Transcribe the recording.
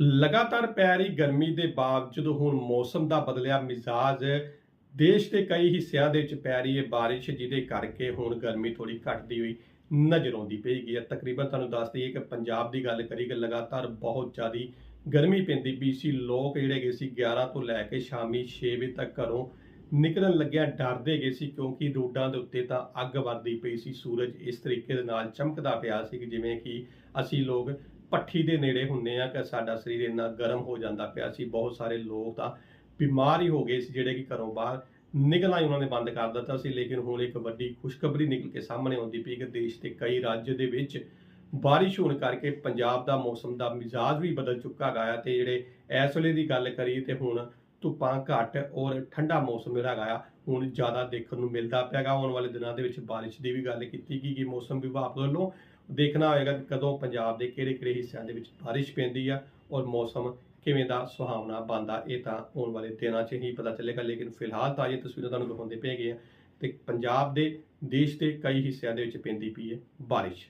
ਲਗਾਤਾਰ ਪੈ ਰਹੀ ਗਰਮੀ ਦੇ ਬਾਵਜੂਦ ਹੁਣ ਮੌਸਮ ਦਾ ਬਦਲਿਆ ਮਿਜ਼ਾਜ। ਦੇਸ਼ ਦੇ ਕਈ ਹਿੱਸਿਆਂ ਦੇ ਵਿੱਚ ਪੈ ਰਹੀ ਹੈ ਬਾਰਿਸ਼, ਜਿਹਦੇ ਕਰਕੇ ਹੁਣ ਗਰਮੀ ਥੋੜੀ ਘਟਦੀ ਹੋਈ ਨਜ਼ਰ ਆਉਂਦੀ ਪਈ ਗਈ ਹੈ। ਤਕਰੀਬਨ ਤੁਹਾਨੂੰ ਦੱਸ ਦਈਏ ਕਿ ਪੰਜਾਬ ਦੀ ਗੱਲ ਕਰੀਏ ਲਗਾਤਾਰ ਬਹੁਤ ਜ਼ਿਆਦੀ ਗਰਮੀ ਪੈਂਦੀ ਪਈ ਸੀ। ਲੋਕ ਜਿਹੜੇ ਗਏ ਸੀ 11 ਤੋਂ ਲੈ ਕੇ ਸ਼ਾਮੀ 6 ਵਜੇ ਤੱਕ ਘਰੋਂ ਨਿਕਲਣ ਲੱਗਿਆ ਡਰਦੇ ਗਏ ਸੀ ਕਿਉਂਕਿ ਰੋਡਾਂ ਦੇ ਉੱਤੇ ਤਾਂ ਅੱਗ ਵਰਦੀ ਪਈ ਸੀ। ਸੂਰਜ ਇਸ ਤਰੀਕੇ ਦੇ ਨਾਲ ਚਮਕਦਾ ਪਿਆ ਸੀ ਕਿ ਜਿਵੇਂ ਕਿ ਅਸੀਂ ਲੋਕ ਪੱਠੀ ਦੇ ਨੇੜੇ ਹੁੰਨੇ ਆ ਕਿ ਸਾਡਾ ਸਰੀਰ ਇੰਨਾ ਗਰਮ ਹੋ ਜਾਂਦਾ ਪਿਆ ਸੀ, ਬਹੁਤ ਸਾਰੇ ਲੋਕ ਤਾਂ ਬਿਮਾਰ ਹੀ ਹੋ ਗਏ ਸੀ ਜਿਹੜੇ ਕਿ ਘਰੋਂ ਬਾਹਰ ਨਿਕਲਣਾ ਹੀ ਉਹਨਾਂ ਨੇ ਬੰਦ ਕਰ ਦਿੱਤਾ ਸੀ, ਲੇਕਿਨ ਹੁਣ ਇੱਕ ਵੱਡੀ ਖੁਸ਼ਖਬਰੀ ਨਿਕਲ ਕੇ ਸਾਹਮਣੇ ਆਉਂਦੀ ਪਈ ਕਿ ਦੇਸ਼ ਦੇ ਕਈ ਰਾਜ ਦੇ ਵਿੱਚ ਬਾਰਿਸ਼ ਹੋਣ ਕਰਕੇ ਪੰਜਾਬ ਦਾ ਮੌਸਮ ਦਾ ਮਿਜ਼ਾਜ ਵੀ ਬਦਲ ਚੁੱਕਾ ਗਿਆ ਤੇ ਜਿਹੜੇ ਇਸ ਵੇਲੇ ਦੀ ਗੱਲ ਕਰੀਏ ਤੇ ਹੁਣ ਧੁੱਪਾਂ ਘੱਟ ਔਰ ਠੰਡਾ ਮੌਸਮ ਜਿਹੜਾ ਹੈਗਾ ਹੁਣ ਜ਼ਿਆਦਾ ਦੇਖਣ ਨੂੰ ਮਿਲਦਾ ਪਿਆਗਾ ਆਉਣ ਵਾਲੇ ਦਿਨਾਂ ਦੇ ਵਿੱਚ ਬਾਰਿਸ਼ ਦੀ ਵੀ ਗੱਲ ਕੀਤੀ ਗਈ ਕਿ ਮੌਸਮ ਵਿਭਾਗ ਵੱਲੋਂ ਦੇਖਣਾ ਹੋਏਗਾ ਕਿ ਕਦੋਂ ਪੰਜਾਬ ਦੇ ਕਿਹੜੇ ਕਿਹੜੇ ਹਿੱਸਿਆਂ ਦੇ ਵਿੱਚ ਬਾਰਿਸ਼ ਪੈਂਦੀ ਆ ਔਰ ਮੌਸਮ ਕਿਵੇਂ ਦਾ ਸੁਹਾਵਣਾ ਬਣਦਾ, ਇਹ ਤਾਂ ਆਉਣ ਵਾਲੇ ਦਿਨਾਂ 'ਚ ਹੀ ਪਤਾ ਚੱਲੇਗਾ। ਲੇਕਿਨ ਫਿਲਹਾਲ ਤਾਂ ਇਹ ਤਸਵੀਰਾਂ ਤੁਹਾਨੂੰ ਦਿਖਾਉਂਦੇ ਪਏ ਗਏ ਆ ਤੇ ਪੰਜਾਬ ਦੇ ਦੇਸ਼ ਦੇ ਕਈ ਹਿੱਸਿਆਂ ਦੇ ਵਿੱਚ ਪੈਂਦੀ ਪਈ ਹੈ ਬਾਰਿਸ਼।